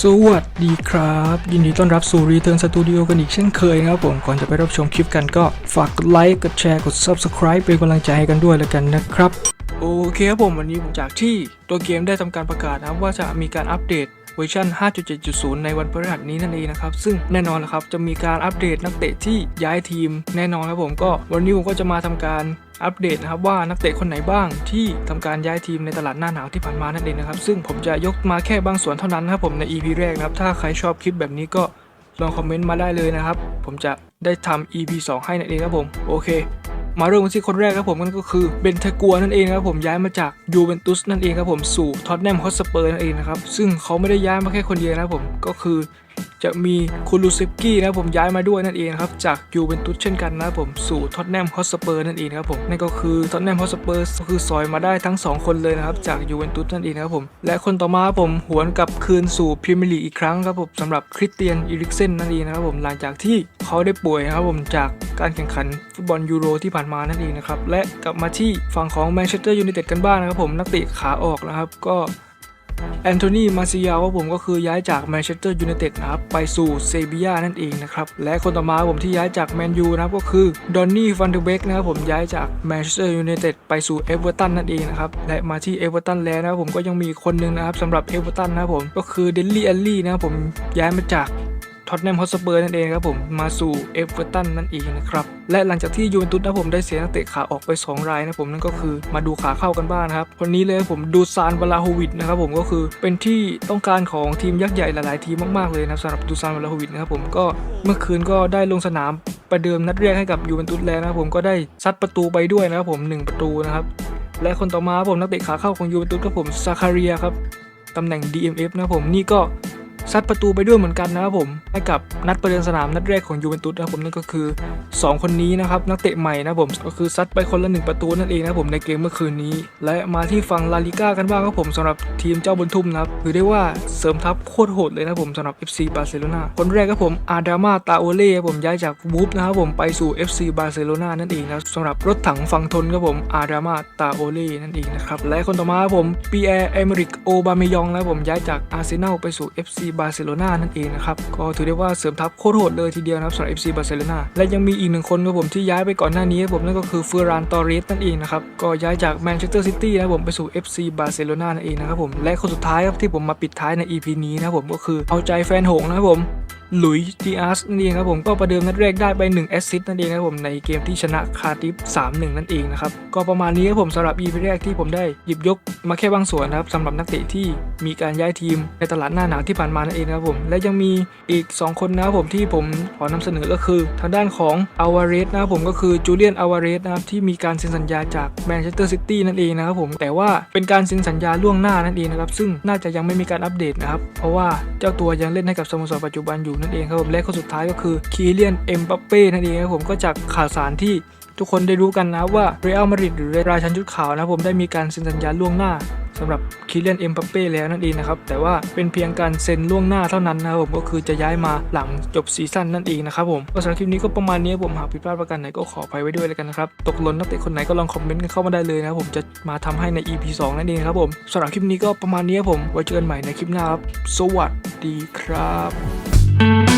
สวัสดีครับ ยินดีต้อนรับสู่ Return Studio กันอีกเช่นเคยนะครับผม ก่อนจะไปรับชมคลิปกันก็ฝากกดไลค์กดแชร์กด Subscribe เป็นกำลังใจให้กันด้วยแล้วกันนะครับ โอเคครับผมวันนี้ผมจากที่ตัวเกมได้ทำการประกาศนะครับว่าจะมีการอัปเดต เวอร์ชัน5.7.0 ในวันพฤหัสนี้นั่นเองนะครับ ซึ่งแน่นอนนะครับจะมีการอัปเดตนักเตะที่ย้ายทีม แน่นอนครับผมก็วันนี้ผมก็จะมาทำการอัปเดตนะครับว่านักเตะคนไหนบ้างที่ทำการย้ายทีมในตลาดหน้าหนาวที่ผ่านมานั่นเองนะครับ ซึ่งผมจะยกมาแค่บางส่วนเท่านั้นนะครับผมใน EP แรกนะครับ ถ้าใครชอบคลิปแบบนี้ก็ลองคอมเมนต์มาได้เลยนะครับ ผมจะได้ทำ EP 2 ให้นั่นเองครับผม โอเค มาเริ่มกันที่คนแรกครับผมนั่นก็คือเบนทากัวนั่นเองครับผมย้ายมาจากยูเวนตุสนั่นเองครับผมสู่ท็อตแนมฮอตสเปอร์นั่นเองนะครับซึ่งเขาไม่ได้ย้ายมาแค่คนเดียวนะครับผมก็คือจะมีคูลูเซฟกี้นะผมย้ายมาด้วยนั่นเองครับจากยูเวนตุสเช่นกันนะผมสู่ท็อตแนมฮอสเปอร์นั่นเองครับผมนั่นก็คือท็อตแนมฮอสเปอร์ก็คือซอยมาได้ทั้งสองคนเลยนะครับจากยูเวนตุสนั่นเองครับผมและคนต่อมาครับผมหวนกลับคืนสู่พรีเมียร์ลีกอีกครั้งครับผมสำหรับคริสเตียนอีริกเซนนั่นเองนะครับผมหลังจากที่เขาได้ป่วยนะครับผมจากการแข่งขันฟุตบอลยูโรที่ผ่านมานั่นเองนะครับและกลับมาที่ฝั่งของแมนเชสเตอร์ยูไนเต็ดกันบ้างนะครับผมนักเตะขาออกนะครับก็ แอนโทนี มาซิยาว่าผมก็คือย้ายจากแมนเชสเตอร์ยูไนเต็ดนะครับ ไปสู่เซบียานั่นเองนะครับ และคนต่อมาผมที่ย้ายจากแมนยูนะครับ ก็คือดอนนี่ฟันเดเบกนะครับผมย้ายจากแมนเชสเตอร์ยูไนเต็ดไปสู่เอเวอร์ตันนั่นเองนะครับ และมาที่เอเวอร์ตันแล้วนะครับผมก็ยังมีคนหนึงนะครับสำหรับเอเวอร์ตันนะครับผมก็คือเดลลี่แอลลี่นะครับผมย้ายมาจาก ท็อตแนมฮอตสเปอร์นั่นเองครับผมมาสู่เอฟเวอร์ตันนั่นเองนะครับและหลังจากที่ยูเวนตุสนะผมได้เสียนักเตะขาออกไป 2 รายนะผมนั่นก็คือมาดูขาเข้ากันบ้างนะครับคนนี้เลยผมดูซานบลาโฮวิดนะครับผมก็คือเป็นที่ต้องการของทีมยักษ์ใหญ่หลายๆ ทีมมากๆเลยนะสำหรับดูซานบลาโฮวิดนะครับผมก็เมื่อคืนก็ได้ลงสนามประเดิมนัดแรกให้กับยูเวนตุสแล้วนะครับผมก็ได้ซัดประตูไปด้วยนะครับผมหนึ่งประตูนะครับและคนต่อมาผมนักเตะขาเข้าของยูเวนตุสครับผมซาคาเรียครับตำแหน่ง DMF นะผมนี่ก็ ซัดประตูไปด้วยเหมือนกันนะครับผมให้กับนัดประเดิมสนามนัดแรกของยูเวนตุสนะครับผมนั่นก็คือ 2 คนนี้นะครับนักเตะใหม่นะครับผมก็คือซัดไปคนละหนึ่งประตูนั่นเองนะครับผมในเกมเมื่อคืนนี้ และมาที่ฝั่งลาลิก้ากันบ้างครับผมสำหรับทีมเจ้าบนทุ่มนะครับถือได้ว่าเสริมทัพโคตรโหดเลยนะครับผมสำหรับ FC บาร์เซโลนาคนแรกครับผมอาดามาตาโอเล่ครับผมย้ายจากวูฟนะครับผมไปสู่ FC บาร์เซโลนานั่นเองนะสำหรับรถถังฝั่งทนครับผมอาดามาตาโอเล่นั่นเองนะครับและคนต่อมาครับผมปีแอร์เอเมริกโอบาเมยองนะผมย้ายจากอาร์เซนอลไปสู่ FC บาร์เซโลนานั่นเองนะครับ ก็ถือได้ว่าเสริมทัพโคตรโหดเลยทีเดียวนะครับสำหรับ FC บาร์เซโลนาและยังมีอีกหนึ่งคนครับผมที่ย้ายไปก่อนหน้านี้ครับผมนั่นก็คือเฟอร์รานตอริสนั่นเองนะครับก็ย้ายจากแมนเชสเตอร์ซิตี้นะผมไปสู่ FC บาร์เซโลนานั่นเองนะครับผมและคนสุดท้ายครับที่ผมมาปิดท้ายใน EP นี้นะครับผมก็คือเอาใจแฟนหงนะครับผม หลุยส์ดีอาร์สนั่นเองครับผมก็ประเดิมนัดแรกได้ไป1แอสซิสต์นั่นเองครับผมในเกมที่ชนะคาร์ดิฟ3-1 นั่นเองนะครับก็ประมาณนี้ครับผมสำหรับ EP แรกที่ผมได้หยิบยกมาแค่บางส่วนนะครับสำหรับนักเตะที่มีการย้ายทีมในตลาดหน้าหนาวที่ผ่านมานั่นเองครับผมและยังมีอีก 2 คนนะครับผมที่ผมขอนำเสนอก็คือ ทางด้านของอาวาเรสนะครับผมก็คือจูเลียนอาวาเรสนะครับที่มีการเซ็นสัญญาจากแมนเชสเตอร์ซิตี้นั่นเองนะครับผมแต่ว่าเป็นการเซ็นสัญญาล่วงหน้านั่นเองนะครับซึ่งน่าจะยังไม่มีการอัปเดตนะครับเพราะว่าเจ้าตัวยังเล่นให้กับสโมสรปัจจุบันอยู่นั่นเองครับผมและคนสุดท้ายก็คือคีเลียนเอ็มบัปเป้นั่นเองครับผมก็จากข่าวสารที่ทุกคนได้รู้กันนะว่าเรอัลมาดริดหรือราชันชุดขาวนะผมได้มีการเซ็นสัญญาล่วงหน้าสำหรับคีเลียนเอ็มบัปเป้แล้วนั่นเองนะครับ แต่ว่าเป็นเพียงการเซ็นล่วงหน้าเท่านั้นนะครับผมก็คือจะย้ายมาหลังจบซีซั่นนั่นเองนะครับผมก็สำหรับคลิปนี้ก็ประมาณนี้ผมหากผิดพลาดประการไหนก็ขออภัยไว้ด้วยแล้วกันนะครับ ตกหล่นนักเตะคนไหนก็ลองคอมเมนต์กันเข้ามาได้เลยนะครับผมจะมาทำให้ใน EP 2 นั่นเองครับผมสำหรับคลิปนี้ก็ประมาณนี้ผมไว้เจอกันใหม่ในคลิปหน้าครับสวัสดีครับ thank you